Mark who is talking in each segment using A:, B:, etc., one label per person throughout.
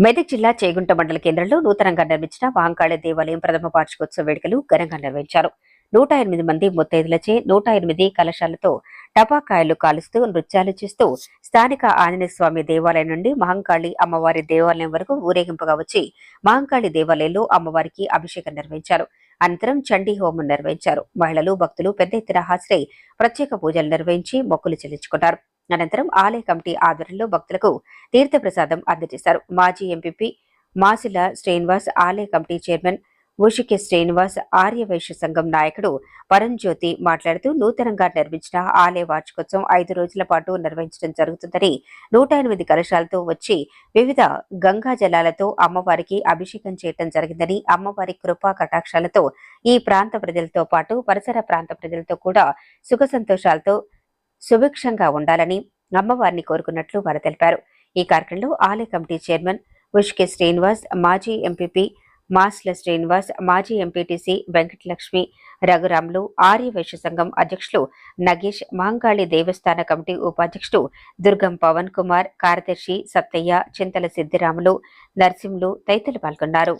A: మెదక్ జిల్లా చేగుంట మండల కేంద్రంలో నూతనంగా నిర్మించిన మహంకాళి దేవాలయం ప్రథమ వార్షికోత్సవ వేడుకలు ఘనంగా నిర్వహించారు. నూట ఎనిమిది మంది ముత్తైదులచే నూట ఎనిమిది కలశాలతో టపాకాయలు కాలుస్తూ నృత్యాలు చేస్తూ స్థానిక ఆంజనేయ స్వామి దేవాలయం నుండి మహంకాళి అమ్మవారి దేవాలయం వరకు ఊరేగింపుగా వచ్చి మహంకాళి దేవాలయంలో అమ్మవారికి అభిషేకం నిర్వహించారు. అనంతరం చండీ హోమం నిర్వహించారు. మహిళలు భక్తులు పెద్ద ఎత్తున హాజరై ప్రత్యేక పూజలు నిర్వహించి మొక్కులు చెల్లించుకున్నారు. అనంతరం ఆలయ కమిటీ ఆధ్వర్యంలో భక్తులకు తీర్థప్రసాదం అందజేశారు. మాజీ ఎంపీపీ మాసిల శ్రీనివాస్ ఆలయ కమిటీ చైర్మన్ ఉషికి శ్రీనివాస్ ఆర్యవైశ్య సంఘం నాయకుడు పరంజ్యోతి మాట్లాడుతూ నూతనంగా నిర్మించిన ఆలయ వార్షికోత్సవం ఐదు రోజుల పాటు నిర్వహించడం జరుగుతుందని నూట ఎనిమిది కలశాలతో వచ్చి వివిధ గంగా జలాలతో అమ్మవారికి అభిషేకం చేయడం జరిగిందని అమ్మవారి కృపా కటాక్షాలతో ఈ ప్రాంత ప్రజలతో పాటు పరిసర ప్రాంత ప్రజలతో కూడా సుఖ సంతోషాలతో సుభిక్షంగా ఉండాలని అమ్మవారిని కోరుకున్నట్లు వారు తెలిపారు. ఈ కార్యక్రమంలో ఆలయ కమిటీ చైర్మన్ ఉష్కే శ్రీనివాస్ మాజీ ఎంపీపీ మాస్ల శ్రీనివాస్ మాజీ ఎంపీటీసీ వెంకటలక్ష్మి రఘురాములు ఆర్య వైశ్య సంఘం అధ్యక్షులు నగేష్ మాంగాళి దేవస్థాన కమిటీ ఉపాధ్యక్షుడు దుర్గం పవన్ కుమార్ కార్యదర్శి సత్తయ్య చింతల సిద్దిరాములు నర్సింహులు తదితరులు పాల్గొన్నారు.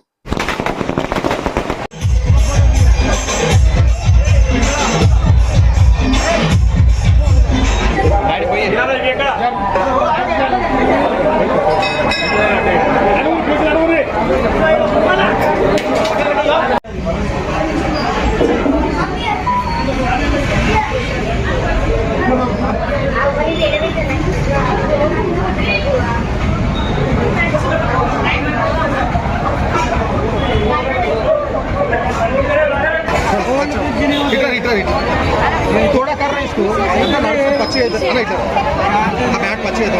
B: इधर इधर इधर थोड़ा कर रहे हैं इसको इधर पक्षी इधर है ना इधर हाँ बैट पक्षी है तो